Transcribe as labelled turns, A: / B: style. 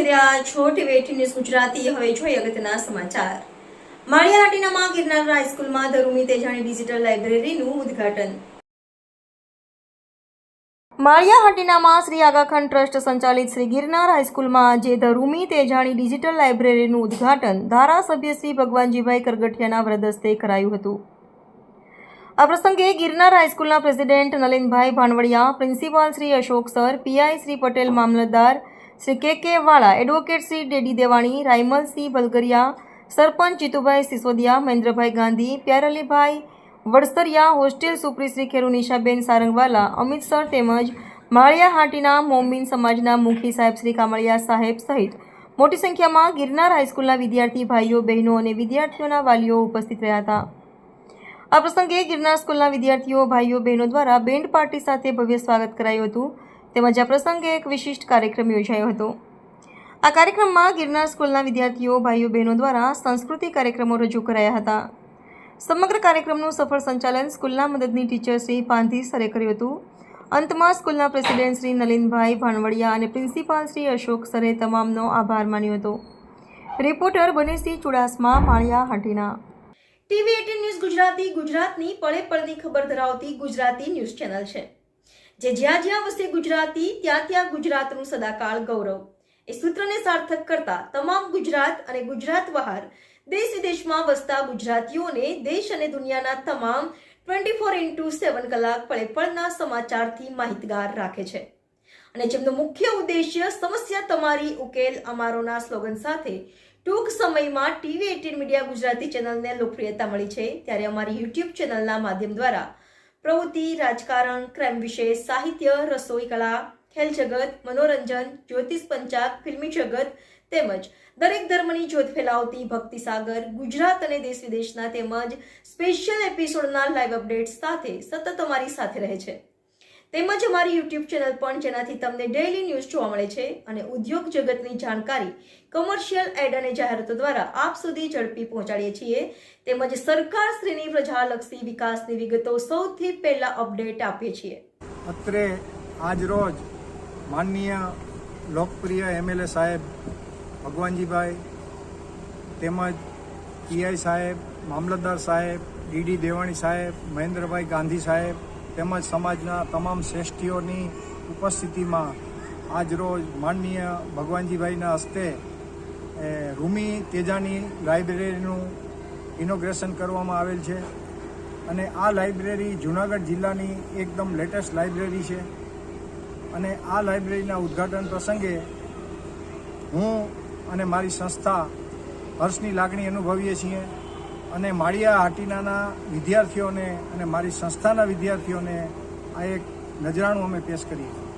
A: જોઈ રહ્યા છો ટીવી ન્યૂઝ ગુજરાતી હવે જોઈએ અગત્યના સમાચાર. માળિયાહાટીનામાં ગિરનાર હાઈસ્કૂલમાં ધરુમી તેજાણી ડિજિટલ લાઇબ્રેરીનું ઉદ્ઘાટન. માળિયાહાટીનામાં શ્રી આગાખાન ટ્રસ્ટ સંચાલિત શ્રી ગિરનાર હાઈસ્કૂલમાં આજે ધરુમી તેજાણી ડિજિટલ લાઇબ્રેરીનું ઉદ્ઘાટન ધારાસભ્ય શ્રી ભગવાનજીભાઈ કરગઠિયાના વ્રદસ્તે કરાયું હતું. આ પ્રસંગે Girnar હાઈસ્કૂલના president Nalinbhai Bhanvadiya, principal Shri Ashok sir, PI Shri Patel, મામલતદાર Shri K K Vala advocate Shri Dedi Devani Raymalsinh Balgariya sarpanch Jitubhai Sisodiya, Mahendrabhai Gandhi, Pyarlibhai Vadsariya, hostel સુપ્રી Shri Kheru Nishaben સારંગવાલા, Amit sir તેમજ માળિયા હાટીના મોમીન સમાજના મુખી સાહેબ શ્રી કામળિયા સાહેબ સહિત મોટી સંખ્યામાં ગિરનાર હાઈસ્કૂલના વિદ્યાર્થી ભાઈઓ, બહેનો અને વિદ્યાર્થીઓના વાલીઓ ઉપસ્થિત રહ્યા હતા. આ પ્રસંગે ગિરનાર સ્કૂલના વિદ્યાર્થીઓ, ભાઈઓ, બહેનો દ્વારા બેન્ડ પાર્ટી સાથે ભવ્ય સ્વાગત કરાયું હતું. તેમજ આ પ્રસંગે એક વિશિષ્ટ કાર્યક્રમ યોજાયો હતો. આ કાર્યક્રમમાં ગિરનાર સ્કૂલના વિદ્યાર્થીઓ, ભાઈઓ, બહેનો દ્વારા સાંસ્કૃતિક કાર્યક્રમો રજૂ કરાયા હતા. સમગ્ર કાર્યક્રમનું સફળ સંચાલન સ્કૂલના મદદની ટીચર શ્રી પાંધી સરે કર્યું હતું. અંતમાં સ્કૂલના પ્રેસિડેન્ટ શ્રી નલિનભાઈ ભાણવડિયા અને પ્રિન્સિપાલ શ્રી અશોક સરે તમામનો આભાર માન્યો હતો. Reporter Banesinh Chudasama, Maliya, Hatina. TV eighteen news Gujarati, ગુજરાતની પળે પળની ખબર ધરાવતી ગુજરાતી ન્યૂઝ ચેનલ છે. જે જ્યાં જ્યાં વસે ગુજરાતી, ત્યાં ત્યાં ગુજરાતનું સદાકાળ ગૌરવ. એ સૂત્રને સાર્થક કરતા તમામ ગુજરાત અને ગુજરાત બહાર દેશ વિદેશમાં વસતા ગુજરાતીઓને દેશ અને દુનિયાના તમામ ટ્વેન્ટી ફોર ઇન્ટુ સેવન કલાક પળે પળના સમાચારથી માહિતગાર રાખે છે. અને જેમનો મુખ્ય ઉદ્દેશ્ય સમસ્યા તમારી ઉકેલ અમારોના સ્લોગન સાથે ટૂંક સમયમાં ટીવી એટીન મીડિયા ગુજરાતી ચેનલને લોકપ્રિયતા મળી છે, ત્યારે અમારી યુટ્યુબ ચેનલના માધ્યમ દ્વારા પ્રવૃત્તિ, રાજકારણ, ક્રાઇમ વિશે સાહિત્ય, રસોઈ કળા ખેલ જગત, મનોરંજન, જ્યોતિષ પંચાગ, ફિલ્મી જગત તેમજ દરેક ધર્મની જ્યોત ફેલાવતી ભક્તિ સાગર, ગુજરાત અને દેશ વિદેશના તેમજ સ્પેશિયલ એપિસોડના લાઈવ અપડેટ્સ સાથે સતત અમારી સાથે રહે છે. તેમજ અમારી યુટ્યુબ ચેનલ પણ જેનાથી તમને ડેઇલી ન્યૂઝ જોવા મળે છે અને ઉદ્યોગ જગતની જાણકારી કમર્શિયલ એડ અને જાહેરાતો દ્વારા આપ સુધી ઝડપી પહોંચાડીએ છીએ. તેમજ સરકાર શ્રીની પ્રજાલક્ષી વિકાસની વિગતો સૌથી પહેલા અપડેટ આપીએ છીએ.
B: અત્રે આજ રોજ માનનીય લોકપ્રિય એમએલએ સાહેબ ભગવાનજીભાઈ તેમજ પીઆઈ સાહેબ, મામલતદાર સાહેબ ડીડી દેવાણી સાહેબ, મહેન્દ્રભાઈ ગાંધી સાહેબ તેમજ સમાજના તમામ શ્રેષ્ઠીઓની ઉપસ્થિતિમાં આજ રોજ માનનીય ભગવાનજીભાઈના હસ્તે રૂમી તેજાની લાઇબ્રેરીનું ઇનોગ્રેશન કરવામાં આવેલ છે. અને આ લાઇબ્રેરી જૂનાગઢ જિલ્લાની એકદમ લેટેસ્ટ લાઇબ્રેરી છે. અને આ લાઇબ્રેરીના ઉદ્ઘાટન પ્રસંગે હું અને મારી સંસ્થા હર્ષની લાગણી અનુભવીએ છીએ. અને માળિયા હાટીનાના વિદ્યાર્થીઓને અને મારી સંસ્થાના વિદ્યાર્થીઓને આ એક નજરાણું અમે પેશ કરીએ છીએ.